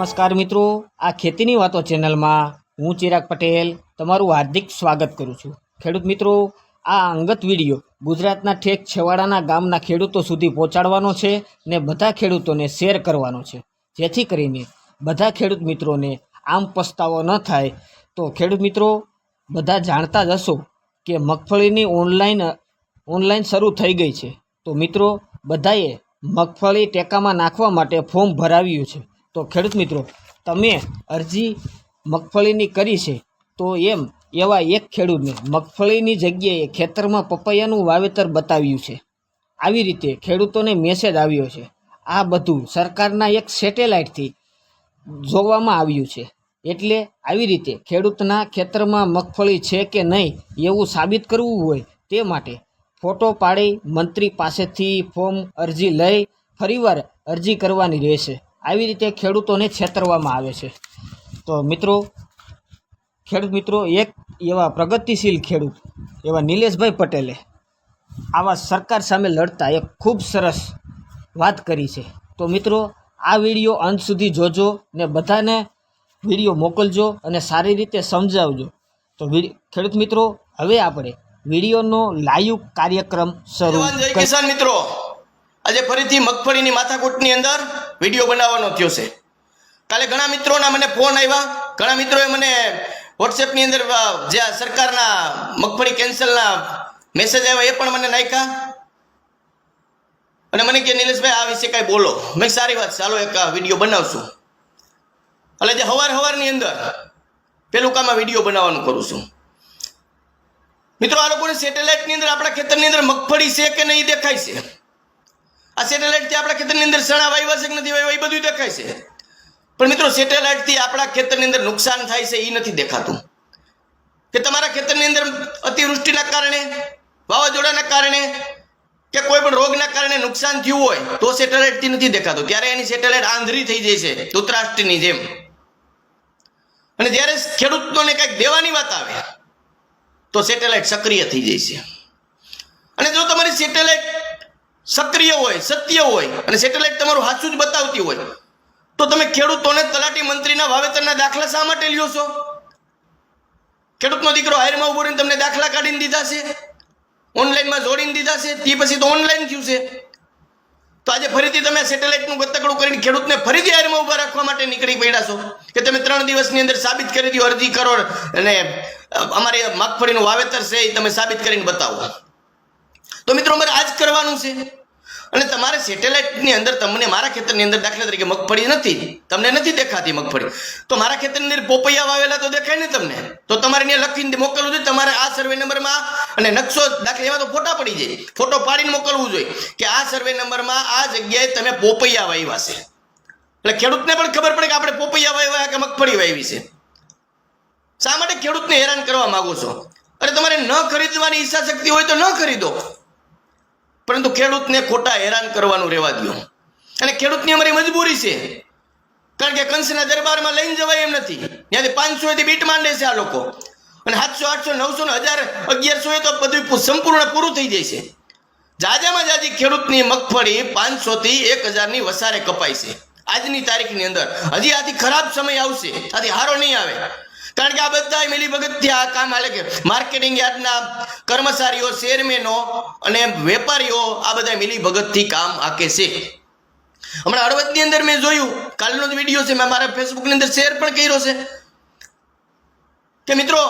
નમસ્કાર મિત્રો, આ ખેતીની વાતો ચેનલમાં હું ચિરાગ પટેલ તમારું હાર્દિક સ્વાગત કરું છું. ખેડૂત મિત્રો, આ અંગત વીડિયો ગુજરાતના ઠેક છેવાડાના ગામના ખેડૂતો સુધી પહોંચાડવાનો છે ને બધા ખેડૂતોને શેર કરવાનો છે. જેથી કરીને બધા ખેડૂત મિત્રોને આમ પસ્તાવો ન થાય. તો ખેડૂત મિત્રો, બધા જાણતા જ હશો કે મગફળીની ઓનલાઈન ઓનલાઈન શરૂ થઈ ગઈ છે. તો મિત્રો, બધાએ મગફળી ટેકામાં નાખવા માટે ફોર્મ ભરાવ્યું છે. તો ખેડૂત મિત્રો, તમે અરજી મગફળીની કરી છે, તો એમ એવા એક ખેડૂતને મગફળીની જગ્યાએ ખેતરમાં પપૈયાનું વાવેતર બતાવ્યું છે. આવી રીતે ખેડૂતોને મેસેજ આવ્યો છે. આ બધું સરકારના એક સેટેલાઇટથી જોવામાં આવ્યું છે. એટલે આવી રીતે ખેડૂતના ખેતરમાં મગફળી છે કે નહીં એવું સાબિત કરવું હોય તે માટે ફોટો પાડી મંત્રી પાસેથી ફોર્મ અરજી લઈ ફરીવાર અરજી કરવાની રહેશે. આવી રીતે ખેડૂતોને છેતરવામાં આવે છે. તો મિત્રો, ખેડૂત મિત્રો, એક એવા પ્રગતિશીલ ખેડૂત એવા નિલેશભાઈ પટેલે આવા સરકાર સામે લડતા એક ખૂબ સરસ વાત કરી છે. તો મિત્રો, આ વીડિયો અંત સુધી જોજો ને બધાને વીડિયો મોકલજો અને સારી રીતે સમજાવજો. તો ખેડૂત મિત્રો, હવે આપણે વિડીયોનો લાઈવ કાર્યક્રમ શરૂ કિસાન મિત્રો. આજે ફરીથી મગફળીની માથાકૂટની અંદર વીડિયો બનાવવાનો થયો છે. કાલે ઘણા મિત્રોના મને ફોન આવ્યા. ઘણા મિત્રોએ મને વોટ્સએપની અંદર જે આ સરકારના મગફળી કેન્સલના મેસેજ આવ્યા એ પણ મને નાખ્યા. અને મને કે, નિલેશભાઈ, આ વિશે કાંઈ બોલો. મેં સારી વાત ચાલો એક વીડિયો બનાવશું. એટલે જે હવાર હવારની અંદર પેલું કામ વીડિયો બનાવવાનું કરું છું. મિત્રો, આ લોકોને સેટેલાઇટની અંદર, આપણા ખેતરની અંદર મગફળી છે કે નહીં દેખાય છે. આ સેટેલાઇટથી આપણા ખેતરની અંદર સણા વાવ્યા છે કે નથી વાવ્યા એ બધું દેખાય છે. પણ મિત્રો સેટેલાઇટથી આપણા ખેતરની અંદર નુકસાન થાય છે, એ નથી દેખાતું. કે તમારા ખેતરની અંદર અતિવૃષ્ટિના કારણે, વાવાઝોડાના કારણે, કે કોઈ પણ રોગના કારણે નુકસાન થયું હોય, તો સેટેલાઇટથી નથી દેખાતું. ત્યારે એની સેટેલાઇટ આંધળી થઈ જાય છે, ધૂતરાષ્ટ્રની જેમ. અને જ્યારે ખેડૂતોને કંઈક દેવાની વાત આવે, તો સેટેલાઇટ સક્રિય થઈ જાય છે. અને જો તમારી સેટેલાઇટ સક્રિય હોય, સત્ય હોય અને સેટેલાઇટ તમારું સાચું જ બતાવતી હોય. તો તમે ખેડૂતોને તલાટી મંત્રીના વાવેતરના દાખલા શા માટે લ્યો છો? ખેડૂતનો દીકરો હાયરમાં ઊભો રહીને તમને દાખલા કાઢીને દીધા છે, ઓનલાઈનમાં જોડીને દીધા છે, તે પછી તો ઓનલાઈન થયું છે. તો આજે ફરીથી તમે સેટેલાઇટનું ગતકડું કરીને ખેડૂતને ફરીથી હાયરમાં ઊભા રાખવા માટે નીકળી પડ્યા છો કે તમે ત્રણ દિવસની અંદર સાબિત કરી દો અરજી કરો અને અમારે મગફળીનું વાવેતર છે એ તમે સાબિત કરીને બતાવો. તો મિત્રો અમારે આ જ કરવાનું છે. અને તમારે સેટેલાઇટની અંદર તમને મારા ખેતરની અંદર દાખલા તરીકે મગફળી નથી, તમને નથી દેખાતી મગફળી. તો મારા ખેતરની અંદર પોપૈયા વાવેલા તો દેખાય ને તમને. તો તમારે એને લખીને મોકલવું જોઈએ, તમારે આ સર્વે નંબરમાં અને નકશો દાખલા એમાં તો ફોટા પડી જાય. ફોટો પાડીને મોકલવું જોઈએ કે આ સર્વે નંબરમાં આ જગ્યાએ તમે પોપૈયા વાવ્યા છે. એટલે ખેડૂતને પણ ખબર પડે કે આપણે પોપૈયા વાવ્યા કે મગફળી વાવી છે. શા માટે ખેડૂતને હેરાન કરવા માંગો છો? અરે તમારે ન ખરીદવાની ઈચ્છા શક્તિ હોય તો ન ખરીદો. પરંતુ ખેડૂતને ખોટા હેરાન કરવાનું રહેવા દો અને ખેડૂતની અમારી મજબૂરી છે. કારણ કે કંસના દરબારમાં લઈને જવાય એમ નથી. ત્યાંથી પાંચસોથી બીટ માંડે છે આ લોકો. અને સાતસો, આઠસો, નવસો ને હજાર અગિયારસો એ તો બધું સંપૂર્ણ પૂરું થઈ જાય છે. જાજામાં જાજી ખેડૂતની મગફળી પાંચસોથી એક હજારની વસારે કપાય છે. આજની તારીખની અંદર. હજી આથી ખરાબ સમય આવશે. આથી હારો નહીં આવે. કારણ કે આ બધા મિલી ભગતથી આ કામ હાલે કે માર્કેટિંગ યાર્ડના કર્મચારીઓ શેરમેનો અને વેપારીઓ આ બધા મિલી ભગતથી કામ આકે છે. હમણાં હળવદની અંદર મેં જોયું, કાલનો જ વીડિયો છે, મેં મારા ફેસબુકની અંદર શેર પણ કર્યો છે. કે મિત્રો,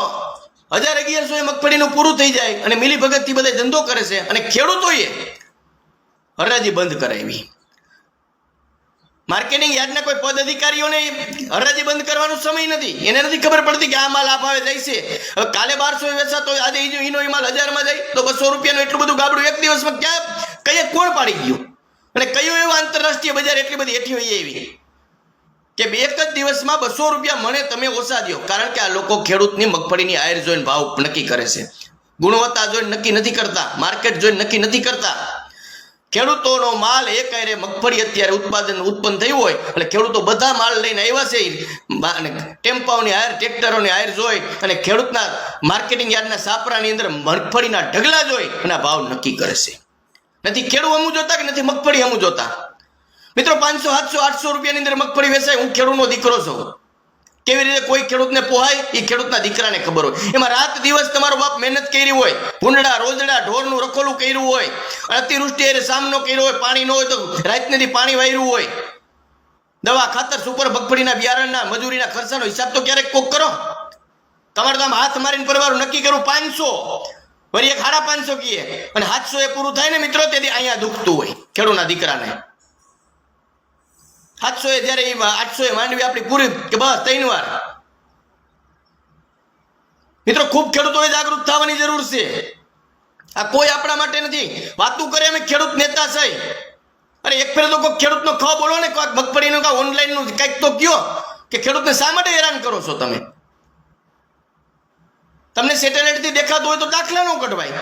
હજાર અગિયારસો એ મગફળીનું પૂરું થઈ જાય અને મિલી ભગતથી બધા ધંધો કરે છે અને ખેડૂતોએ હરાજી બંધ કરાવી. માર્કેટિંગ યાર્ડના કોઈ પદ અધિકારીઓને હરાજી બંધ કરવાનો સમય નથી. એને નથી ખબર પડતી કે આ માલ આ જાય છે. કાલે બારસો વેચાતો આજે ઈનો માલ હજારમાં જાય, તો બસો રૂપિયાનું એટલું બધું ગાબડું એક દિવસમાં ક્યાં કઈ કોણ પાડી ગયું? અને કયું એવું આંતરરાષ્ટ્રીય બજાર એટલી બધી હેઠી હોય એવી? કે બે એક જ દિવસમાં બસો રૂપિયા મને તમે ઓછા દો કારણ કે આ લોકો ખેડૂતની મગફળીની આયર જોઈને ભાવ નક્કી કરે છે. ગુણવત્તા જોઈને નક્કી નથી કરતા. માર્કેટ જોઈને નક્કી નથી કરતા. ખેડૂતોનો માલ એક આયરે મગફળી અત્યારે ઉત્પાદન ઉત્પન્ન થયું હોય, એટલે ખેડૂતો બધા માલ લઈને આવ્યા છે અને ટેમ્પાઓની હાયર, ટ્રેક્ટરોની હાયર જોઈ, અને ખેડૂતના માર્કેટિંગ યાર્ડના સાપરાની અંદર મગફળીના ઢગલા જોઈ અને ભાવ નક્કી કરે છે. નથી ખેડૂત અમુ જોતા કે નથી મગફળી અમુ જોતા? મિત્રો, પાંચસો, સાતસો, આઠસો રૂપિયાની અંદર મગફળી વેચાય, હું ખેડૂતનો દીકરો છું. કેવી રીતે કોઈ ખેડૂતને પોહાય એ ખેડૂતના દીકરાને ખબર હોય. એમાં રાત દિવસ તમારો બાપ મહેનત કરી હોય, ભૂંડડા, રોજડા, ઢોરનું રખોલું કર્યું હોય, અતિવૃષ્ટિ એને સામનો કર્યો હોય, પાણી ન હોય તો રાતનેથી પાણી વાયરું હોય. દવા ખાતર, સુપર મગફળીના બિયારણના, મજૂરીના ખર્ચાનો હિસાબ તો ક્યારેક કોક કરો. તમારે તો આમ હાથ મારીને પરવારું નક્કી કરું, પાંચસો. વળી એક સાડા પાંચસો કીએ. અને સાતસો એ પૂરું થાય ને મિત્રો, તેથી અહીંયા દુખતું હોય ખેડૂતના દીકરાને. સાતસો એ જ્યારે એ આઠસો એ માંડવી આપણી પૂરી કે બસ ત્રણ વાર. મિત્રો, ખૂબ ખેડૂતોએ જાગૃત થવાની જરૂર છે. આ કોઈ આપણા માટે નથી. વાતું કરે અમે ખેડૂત નેતા છે. અરે એક ફેર તો કોઈ ખેડૂતનો ખ બોલો ને કોઈક મગફળીનું કાંઈ ઓનલાઈનનું કંઈક તો કયો કે ખેડૂતને શા માટે હેરાન કરો છો તમે? તમને સેટેલાઇટથી દેખાતું હોય તો દાખલા ન કઢવાય.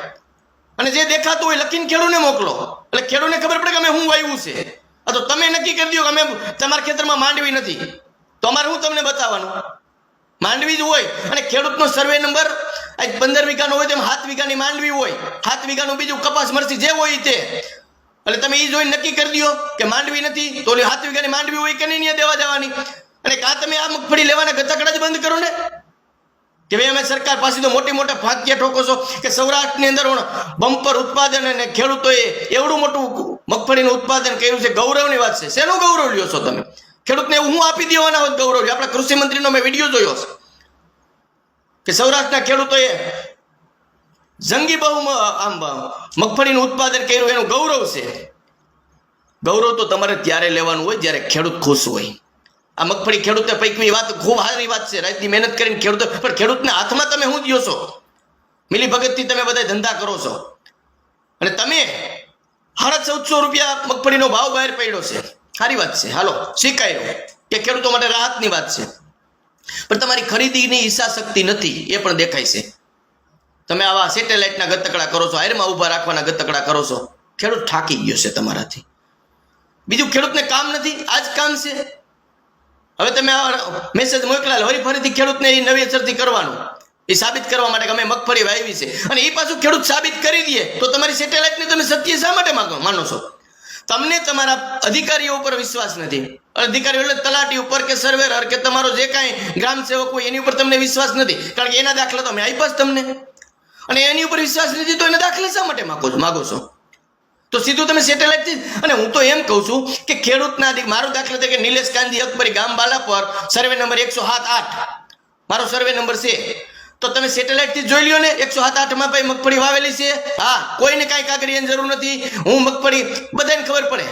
અને જે દેખાતું હોય લખીને ખેડૂને મોકલો. એટલે ખેડૂને ખબર પડે કે અમે હું વાવ્યું છે. તો તમે નક્કી કરી દો કે અમે તમારા ખેતરમાં માંડવી નથી. તો અમારે હું તમને બતાવવાનું? માંડવી જ હોય અને ખેડૂતનો સર્વે નંબર આજ પંદર વીઘાનો હોય તેમ સાત વીઘાની માંડવી હોય. સાત વીઘાનું બીજું કપાસ મરસી જે હોય તે. એટલે તમે એ જોઈને નક્કી કરી દો કે માંડવી નથી, તો સાત વીઘાની માંડવી હોય કે નહીં દેવા જવાની? અને કાં તમે આ મગફળી લેવાના ગતકડા જ બંધ કરો ને? કે ભાઈ અમે સરકાર પાસે તો મોટી મોટા ભાગ્ય ઠોકો છો કે સૌરાષ્ટ્રની અંદર બમ્પર ઉત્પાદન અને ખેડૂતોએ એવડું મોટું મગફળીનું ઉત્પાદન કર્યું છે. ગૌરવની વાત છે. શેનું ગૌરવ લ્યો છો તમે? ખેડૂતને એવું હું આપી દેવાના હોત ગૌરવ? આપણા કૃષિ મંત્રીનો મેં વીડિયો જોયો છે કે સૌરાષ્ટ્રના ખેડૂતોએ જંગી બહુ આમ મગફળીનું ઉત્પાદન કર્યું. એનું ગૌરવ છે. ગૌરવ તો તમારે ત્યારે લેવાનું હોય જ્યારે ખેડૂત ખુશ હોય. આ મગફળી ખેડૂતે પૈકવી વાત ખૂબ સારી વાત છે. રાતની મહેનત કરીને ખેડૂતો પણ ખેડૂતના હાથમાં તમે શું દો મિલી ભગતથી તમે બધા ધંધા કરો છો. અને તમે સાડા ચૌદસો રૂપિયા મગફળીનો ભાવ બહાર પડ્યો છે. સારી વાત છે. હાલો, સ્વીકાર્યો કે ખેડૂતો માટે રાહતની વાત છે. પણ તમારી ખરીદીની ઈચ્છા શક્તિ નથી, એ પણ દેખાય છે. તમે આવા સેટેલાઇટના ગતકડા કરો છો, હાયરમાં ઊભા રાખવાના ગતકડા કરો છો. ખેડૂત થાકી ગયો છે તમારાથી. બીજું ખેડૂતને કામ નથી આ જ કામ છે. હવે તમે મેસેજ મોકલાલ. વળી ફરીથી ખેડૂતને એ નવી અસરથી કરવાનું. એ સાબિત કરવા માટે અમે મગફળી વાવી છે. અને એ પાછું ખેડૂત સાબિત કરી દે. તો તમારી સેટેલાઇટને તમે સત્ય શા માટે માનો છો. તમને તમારા અધિકારીઓ ઉપર વિશ્વાસ નથી. અધિકારીઓ એટલે તલાટી ઉપર કે સર્વેરર કે તમારો જે કાંઈ ગ્રામ સેવક હોય એની ઉપર તમને વિશ્વાસ નથી. કારણ કે એના દાખલા તો અમે આપ્યા જ તમને. અને એની ઉપર વિશ્વાસ નથી તો એના દાખલા શા માટે માગો છો? માગો છો? તો સીધું તમે સેટેલાઇટથી અને હું તો એમ કહું છું કે ખેડૂતના અધિક મારો દાખલા તરીકે નિલેશ કાંજી અકબરી ગામ બાલા પર સર્વે નંબર એકસો સાત આઠ. મારો સર્વે નંબર છે. તો તમે સેટેલાઇટથી જોઈ લ્યો ને એકસો સાત આઠમાં ભાઈ મગફળી વાવેલી છે. હા, કોઈને કાંઈ કાગળિયાની જરૂર નથી. હું મગફળી બધાને ખબર પડે.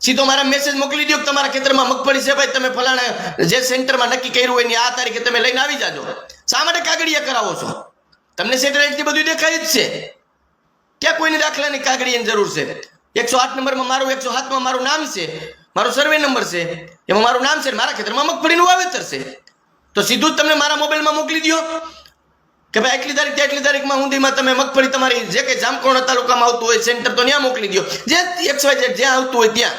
સીધો મારા મેસેજ મોકલી દો કે તમારા ખેતરમાં મગફળી છે ભાઈ, તમે ફલાણા જે સેન્ટરમાં નક્કી કર્યું હોય એની આ તારીખે તમે લઈને આવી જાજો. શા માટે કાગળિયા કરાવો છો? તમને સેટેલાઇટથી બધું દેખાય જ છે. ક્યાં કોઈની દાખલાની કાગળીની જરૂર છે? એકસો આઠ નંબરમાં મારું, એકસો સાતમાં મારું નામ છે, મારો સર્વે નંબર છે, એમાં મારું નામ છે મારા ખેતરમાં મગફળીનું વાવેતર છે. તો સીધું જ તમને મારા મોબાઈલમાં મોકલી દો કે ભાઈ આટલી તારીખ આટલી તારીખમાં સુધીમાં તમે મગફળી તમારી જે કંઈ જામકોણ તાલુકામાં આવતું હોય સેન્ટર તો ત્યાં મોકલી દો જે એકસો જ્યાં આવતું હોય ત્યાં.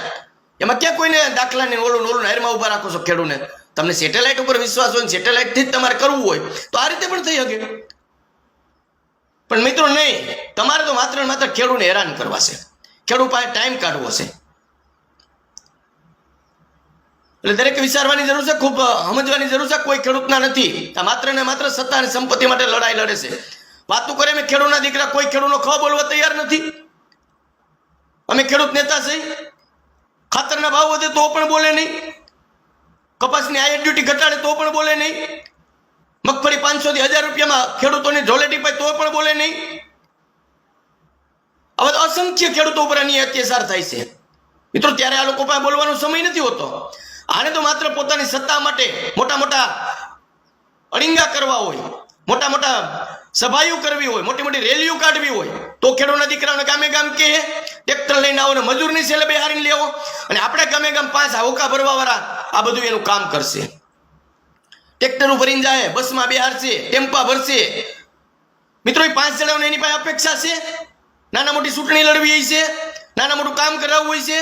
એમાં ક્યાં કોઈને દાખલાની ઓલું ઓલું હારમાં ઊભા રાખો છો ખેડૂને? તમને સેટેલાઇટ ઉપર વિશ્વાસ હોય સેટેલાઇટથી જ તમારે કરવું હોય. તો આ રીતે પણ થઈ શકે. પણ મિત્રો નહીં, તમારે તો માત્ર ને માત્ર ખેડૂને હેરાન કરવા છે. ખેડૂત પાસે ટાઈમ કાઢવો છે. એટલે દરેક વિચારવાની જરૂર છે, ખૂબ સમજવાની જરૂર છે, કોઈ ખેડૂતના નથી. આ માત્ર ને માત્ર સત્તા અને સંપત્તિ માટે લડાઈ લડે છે. વાતો કરે મેં ખેડૂતના દીકરા, કોઈ ખેડૂતનો ખ બોલવા તૈયાર નથી. અમે ખેડૂત નેતા છે. ખાતરના ભાવ વધે તો પણ બોલે નહીં. કપાસની આયર ડ્યુટી ઘટાડે તો પણ બોલે નહીં. મગફળી પાંચસો થી હજાર રૂપિયામાં ખેડૂતોની ઝોલેટી પાય તો પણ બોલે નહીં. હવે અસંખ્ય ખેડૂતો ઉપર એની અત્યાચાર થાય છે. મિત્રો, ત્યારે આ લોકો પાસે બોલવાનો સમય નથી હોતો. આને તો માત્ર પોતાની સત્તા માટે મોટા મોટા અડિંગા કરવા હોય, મોટા મોટા સભાઈઓ કરવી હોય, મોટી મોટી રેલીઓ કાઢવી હોય, તો ખેડૂતના દીકરાઓને ગામે ગામ કે ટ્રેક્ટર લઈને આવો ને મજૂરની સેલે બેહારીને લેવો. અને આપણે ગામે ગામ પાંચ હોકા ભરવા વાળા આ બધું એનું કામ કરશે. ટ્રેક્ટર ભરીને જાય, બસમાં બેહારશે ટેમ્પા ભરશે. મિત્રો એ પાંચ જણાઓને એની પાસે અપેક્ષા છે. નાના મોટી ચૂંટણી લડવી હોય છે, નાના મોટું કામ કરાવવું હોય છે.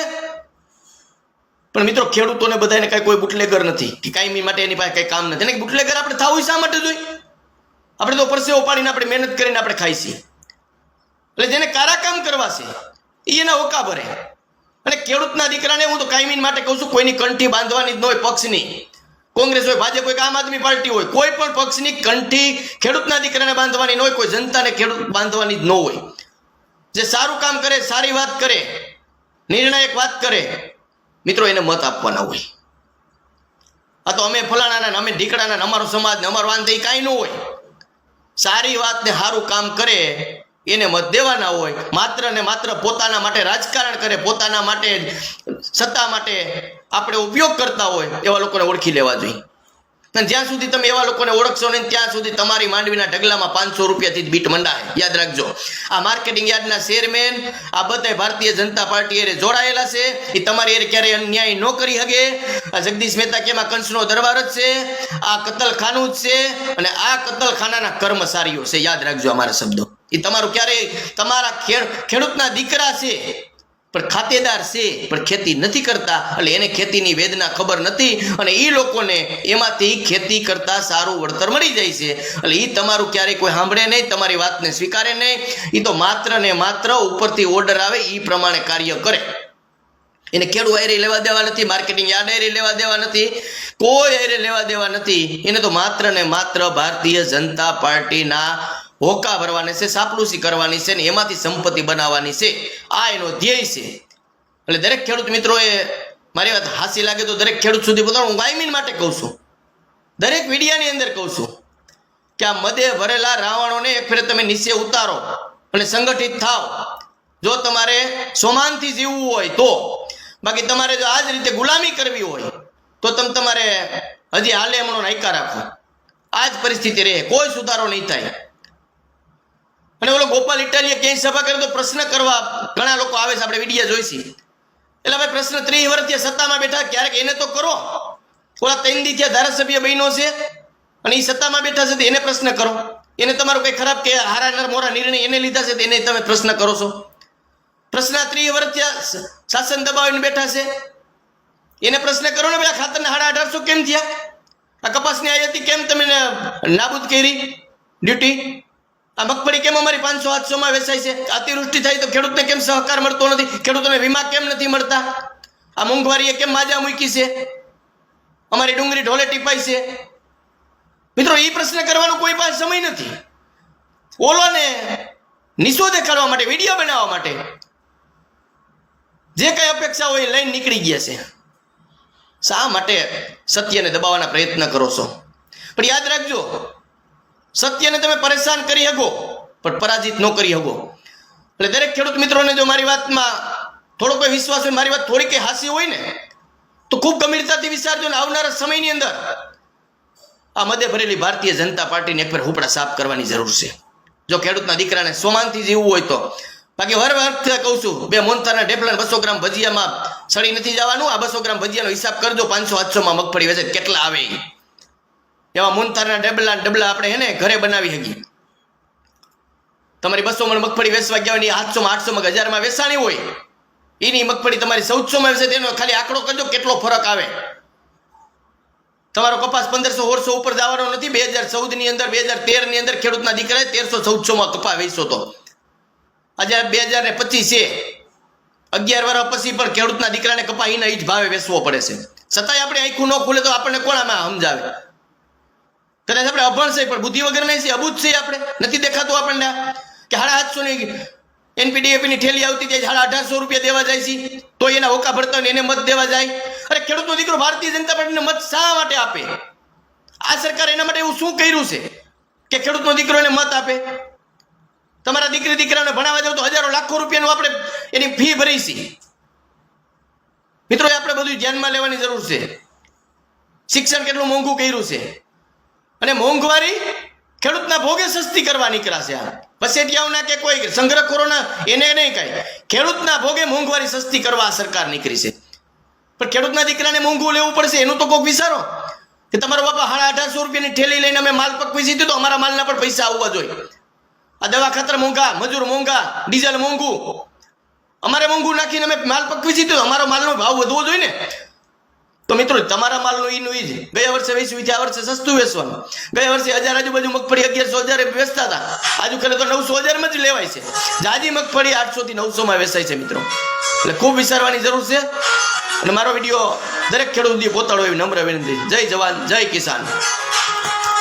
પણ મિત્રો, ખેડૂતોને બધાને કાંઈ કોઈ બુટલેગર નથી. કે કાયમી માટે એની પાસે કંઈ કામ નથી. એને બુટલેગર આપણે થવું શા માટે જોઈએ? આપણે તો પરસેવો પાડીને આપણે મહેનત કરીને આપણે ખાઈ છીએ. એટલે જેને કારા કામ કરવા છે એ એના હોકા ભરે. અને ખેડૂતના દીકરાને હું તો કાયમીન માટે કહું છું, કોઈની કંઠી બાંધવાની જ ન હોય, પક્ષની. કોંગ્રેસ હોય, ભાજપ હોય કે આમ આદમી પાર્ટી હોય, કોઈ પણ પક્ષની કંઠી ખેડૂતના દીકરાને બાંધવાની ન હોય, કોઈ જનતાને ખેડૂત બાંધવાની જ ન હોય. જે સારું કામ કરે, સારી વાત કરે, નિર્ણાયક વાત કરે, મિત્રો એને મત આપવાના હોય. આ તો અમે ફલાણાના અમે ઢીકડાના અમારો સમાજ ને અમારો વાંધો એ કાંઈ ન હોય. સારી વાત ને સારું કામ કરે એને મત દેવાના હોય, માત્ર ને માત્ર પોતાના માટે રાજકારણ કરે, પોતાના માટે, સત્તા માટે આપણે ઉપયોગ કરતા હોય, એવા લોકોને ઓળખી લેવા જોઈએ. અને જ્યાં સુધી તમે એવા લોકોને ઓળખશો નહીં, ત્યાં સુધી તમારી માંડવીના ઢગલામાં પાંચસો રૂપિયાથી બીટ મંડાય. યાદ રાખજો. આ માર્કેટિંગ યાર્ડના ચેરમેન, આ બધા ભારતીય જનતા પાર્ટી એ જોડાયેલા છે. એ તમારી એ ક્યારેય અન્યાય ન કરી શકે આ જગદીશ મહેતા કેમાં કંસનો દરબાર જ છે. આ કતલખાનું જ છે. અને આ કતલખાનાના કર્મચારીઓ છે. યાદ રાખજો અમારા શબ્દો. એ તમારું ક્યારેય તમારા ખેડૂતના દીકરા છે, પણ ખાતેદાર છે, પણ ખેતી નથી કરતા. એટલે એને ખેતીની વેદના ખબર નથી અને એ લોકોને એમાંથી ખેતી કરતા સારું વળતર મળી જાય છે. એટલે એ તમારું ક્યારેય કોઈ સાંભળે નહીં, તમારી વાતને સ્વીકારે નહીં. એ તો માત્ર ને માત્ર ઉપરથી ઓર્ડર આવે એ પ્રમાણે કાર્ય કરે. એને ખેડૂત આયરે લેવા દેવા નથી માર્કેટિંગ યાર્ડ આયરે લેવા દેવા નથી, કોઈ આયરે લેવા દેવા નથી. એને તો માત્ર ને માત્ર ભારતીય જનતા પાર્ટીના હોકા ભરવાની છે સાપલુસી કરવાની છે ને એમાંથી સંપત્તિ બનાવવાની છે. આ એનો ધ્યેય છે. એટલે દરેક ખેડૂત મિત્રોએ મારી વાત હાસી લાગે તો દરેક ખેડૂત સુધી પોતાનું હું ગાયમીન માટે કહું છું. દરેક મીડિયાની અંદર કહું છું કે આ મદે ભરેલા રાવણોને એક ફેરે તમે નીચે ઉતારો અને સંગઠિત થાવ જો તમારે સોમાનથી જીવવું હોય તો. બાકી તમારે જો આ જ રીતે ગુલામી કરવી હોય તો તમે તમારે હજી હાલે એમનો નાયકા રાખો આ જ પરિસ્થિતિ રહે. કોઈ સુધારો નહીં થાય. અને ઓલો ગોપાલ ઇટાલીએ ક્યાંય સભા કરે તો પ્રશ્ન કરવા ઘણા લોકો આવે છે, આપણે વિડીયા જોઈશી એટલે ભાઈ પ્રશ્ન ત્રીસ વર્ષથી સત્તામાં બેઠા, ક્યારેક એને તો કરો. ઓલા ત્રણ દી ત્યાં ધારાસભ્ય બહેનો છે, અને એ સત્તામાં બેઠા છે એને પ્રશ્ન કરો. એને તમારો કંઈ ખરાબ કે હારા મોરા નિર્ણય એને લીધા છે એને તમે પ્રશ્ન કરો છો. પ્રશ્ન ત્રીસ વર્ષ શાસન દબાવીને બેઠા છે. એને પ્રશ્ન કરો ને પેલા ખાતરના સાડા અઢારસો કેમ થયા? આ કપાસની આયાતી કેમ તમે નાબૂદ કરી? ડ્યુટી? આ મગફળી કેમ અમારી પાંચસો, આઠસોમાં વેચાય છે? અતિવૃષ્ટિ થાય તો ખેડૂતને કેમ સહકાર મળતો નથી? ખેડૂતોને વીમા કેમ નથી મળતા? આ મોંઘવારીએ કેમ માજા મૂકી છે? અમારી ડુંગળી ઢોલે ટીપાય છે? મિત્રો એ પ્રશ્ન કરવાનો કોઈ પાસે સમય નથી. ઓલોને નિશો દેખાડવા માટે, વીડિયો બનાવવા માટે જે કઈ અપેક્ષા હોય લઈને નીકળી ગયા છે. શા માટે સત્યને દબાવવાના પ્રયત્ન કરો છો? પણ યાદ રાખજો સત્યને તમે પરેશાન કરી શકો, પણ પરાજિત ન કરી શકો એટલે દરેક ખેડૂત મિત્રોને જો મારી વાતમાં થોડો કોઈ વિશ્વાસ હોય, મારી વાત થોડી કંઈ હાસી હોય ને, તો ખૂબ ગંભીરતાથી વિચારજો ને આવનારા સમયની અંદર આ મધ્ય ભરેલી ભારતીય જનતા પાર્ટીને એક ફેર હુપડા સાફ કરવાની જરૂર છે જો ખેડૂતના દીકરાને સોમાનથી જીવવું હોય તો, બાકી હર વખતે કહું છું, બે મોનતાના ઢેફલા બસો ગ્રામ ભજીયામાં સડી નથી જવાનું, આ બસો ગ્રામ ભજીયાનો હિસાબ કરજો, પાંચસો આઠસોમાં મગફળી વેચે, કેટલા આવે. એવા મુનતારના ડબલા ડબલા આપણે એને ઘરે બનાવી શકીએ. તમારી બસો મણ મગફળી વેચવા ગયા હોય આઠસોમાં આઠસોમાં હજારમાં વેચાણી હોય, એની મગફળી તમારી ચૌદસોમાં વેચે તેનો ખાલી આંકડો કરજો કેટલો ફરક આવે. તમારો કપાસ પંદરસો સોળસો ઉપર જવાનો નથી, બે હજાર ચૌદની અંદર, બે હજાર તેરની અંદર ખેડૂતના દીકરાએ તેરસો ચૌદસોમાં કપા વેચો તો આજે બે હજાર ને પચીસ છે અગિયાર વર્ષ પછી પણ ખેડૂતના દીકરાને કપા એના એ જ ભાવે વેચવો પડે છે. છતાંય આપણે આખું ન ખુલે તો આપણને કોણ આમાં સમજાવે? કદાચ આપણે અભણ છે, પણ બુદ્ધિ વગર નહીં છે અબૂત છે આપણે. નથી દેખાતું આપણને કે સાડા આઠસો ની એનપીડીએપી ની ઠેલી આવતી જાય સાડા અઢારસો રૂપિયા દેવા જાય છે, તો એના હોકા ભરતા હોય એને મત દેવા જાય. અરે ખેડૂતનો દીકરો ભારતીય જનતા પાર્ટીને મત શા માટે આપે? આ સરકાર એના માટે એવું શું કર્યું છે કે ખેડૂતનો દીકરો એને મત આપે? તમારા દીકરી દીકરાને ભણાવવા જાવ તો હજારો લાખો રૂપિયાનું આપણે એની ફી ભરી છે. મિત્રો આપણે બધું ધ્યાનમાં લેવાની જરૂર છે. શિક્ષણ કેટલું મોંઘું કર્યું છે. અને મોંઘવારી ખેડૂતના ભોગે સસ્તી કરવા નીકળાશે આ વસેટિયાઓના કે કોઈ સંગ્રહખોરોના એને નહીં કાંઈ. ખેડૂતના ભોગે મોંઘવારી સસ્તી કરવા સરકાર નીકળી છે. પણ ખેડૂતના દીકરાને મોંઘું લેવું પડશે, એનું તો કોઈક વિચારો. કે તમારો બાપા સાડા અઢારસો રૂપિયાની ઠેલી લઈને અમે માલ પકવી દીધું તો અમારા માલના પણ પૈસા આવવા જોઈએ. આ દવા ખાતર મોંઘા, મજૂર મોંઘા, ડીઝલ મોંઘું. અમારે મોંઘું નાખીને અમે માલ પકવી તો અમારો માલનો ભાવ વધવો જોઈએ ને. તો મિત્રો, તમારા માલનું ઈનું ઈ જ ગયા વર્ષે વેચ્યું ઈ આ વર્ષે સસ્તું વેચવાનું. ગયા વર્ષે હજાર આજુબાજુ મગફળી અગિયારસો હજાર વેચતા હતા. આજુ ખરે તો નવસો હજારમાં જ લેવાય છે. જાજી મગફળી આઠસો થી નવસો માં વેચાય છે મિત્રો. એટલે ખૂબ વિચારવાની જરૂર છે. અને મારો વીડિયો દરેક ખેડૂત સુધી પહોંચાડો એવી નમ્ર વિનંતી જય જવાન, જય કિસાન.